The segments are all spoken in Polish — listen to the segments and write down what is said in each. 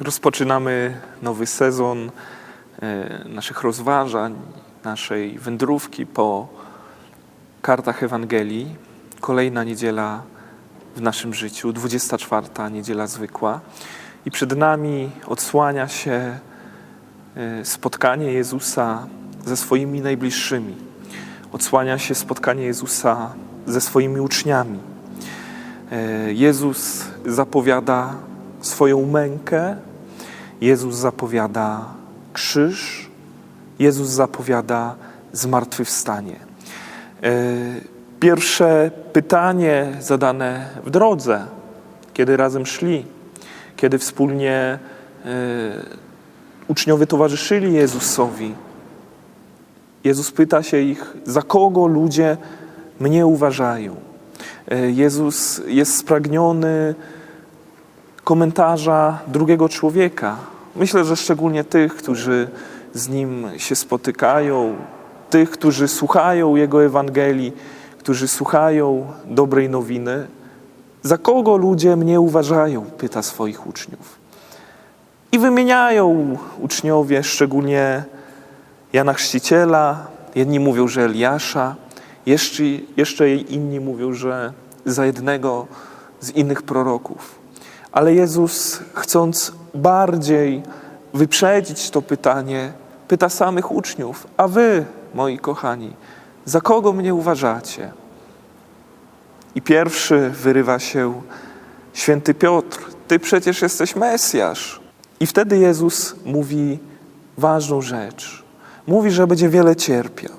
Rozpoczynamy nowy sezon e, naszych rozważań, naszej wędrówki po kartach Ewangelii. Kolejna niedziela w naszym życiu, 24. niedziela zwykła. I przed nami odsłania się e, spotkanie Jezusa ze swoimi najbliższymi. Odsłania się spotkanie Jezusa ze swoimi uczniami. E, Jezus zapowiada swoją mękę, Jezus zapowiada krzyż, Jezus zapowiada zmartwychwstanie. E, Pierwsze pytanie zadane w drodze, kiedy razem szli, kiedy wspólnie e, uczniowie towarzyszyli Jezusowi, Jezus pyta się ich, za kogo ludzie mnie uważają. E, Jezus jest spragniony komentarza drugiego człowieka. Myślę, że szczególnie tych, którzy z nim się spotykają, tych, którzy słuchają Jego Ewangelii, którzy słuchają dobrej nowiny. Za kogo ludzie mnie uważają? pyta swoich uczniów. I wymieniają uczniowie, szczególnie Jana Chrzciciela. Jedni mówią, że Eliasza, jeszcze, jeszcze inni mówią, że za jednego z innych proroków. Ale Jezus, chcąc bardziej wyprzedzić to pytanie, pyta samych uczniów: A wy, moi kochani, za kogo mnie uważacie? I pierwszy wyrywa się święty Piotr: Ty przecież jesteś Mesjasz. I wtedy Jezus mówi ważną rzecz. Mówi, że będzie wiele cierpiał,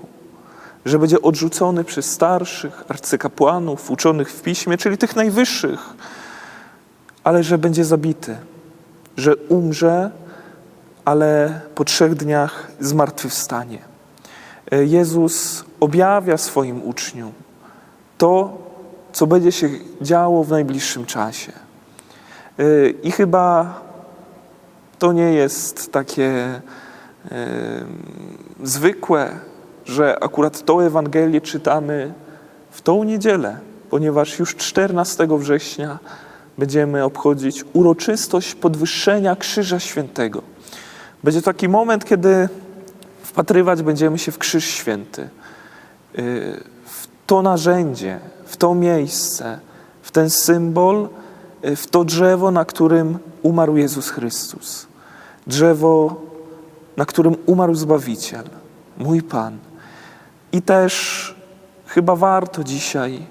że będzie odrzucony przez starszych arcykapłanów, uczonych w piśmie, czyli tych najwyższych, ale że będzie zabity, że umrze, ale po trzech dniach zmartwychwstanie. Jezus objawia swoim uczniom to, co będzie się działo w najbliższym czasie. E, I chyba to nie jest takie zwykłe, że akurat tą Ewangelię czytamy w tą niedzielę, ponieważ już 14 września będziemy obchodzić uroczystość podwyższenia Krzyża Świętego. Będzie taki moment, kiedy wpatrywać będziemy się w Krzyż Święty, y, w to narzędzie, w to miejsce, w ten symbol, y, w to drzewo, na którym umarł Jezus Chrystus. Drzewo, na którym umarł Zbawiciel, mój Pan. I też chyba warto dzisiaj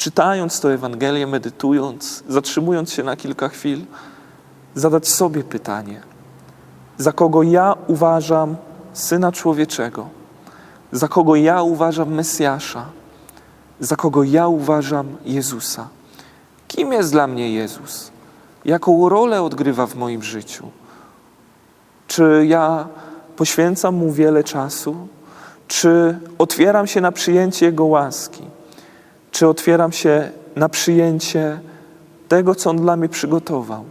czytając tę Ewangelię, medytując, zatrzymując się na kilka chwil, zadać sobie pytanie: za kogo ja uważam syna człowieczego, za kogo ja uważam Mesjasza, za kogo ja uważam Jezusa? Kim jest dla mnie Jezus? Jaką rolę odgrywa w moim życiu? Czy ja poświęcam mu wiele czasu? Czy otwieram się na przyjęcie Jego łaski? Czy otwieram się na przyjęcie tego, co On dla mnie przygotował,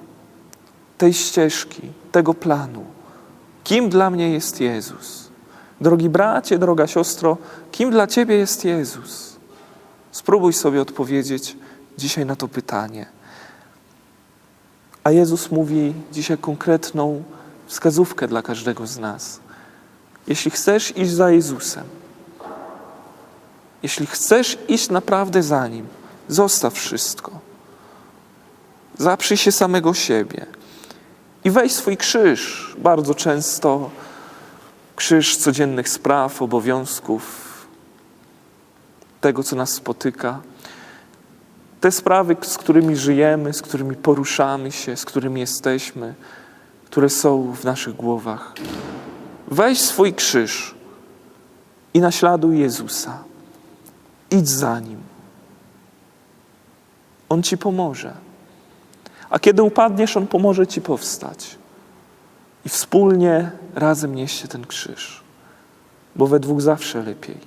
tej ścieżki, tego planu? Kim dla mnie jest Jezus? Drogi bracie, droga siostro, kim dla Ciebie jest Jezus? Spróbuj sobie odpowiedzieć dzisiaj na to pytanie. A Jezus mówi dzisiaj konkretną wskazówkę dla każdego z nas. Jeśli chcesz iść za Jezusem, jeśli chcesz iść naprawdę za Nim, zostaw wszystko. Zaprzyj się samego siebie i weź swój krzyż. Bardzo często krzyż codziennych spraw, obowiązków, tego, co nas spotyka. Te sprawy, z którymi żyjemy, z którymi poruszamy się, z którymi jesteśmy, które są w naszych głowach. Weź swój krzyż i naśladuj Jezusa. Idź za Nim. On Ci pomoże. A kiedy upadniesz, On pomoże Ci powstać. I wspólnie razem nieście ten krzyż, bo we dwóch zawsze lepiej.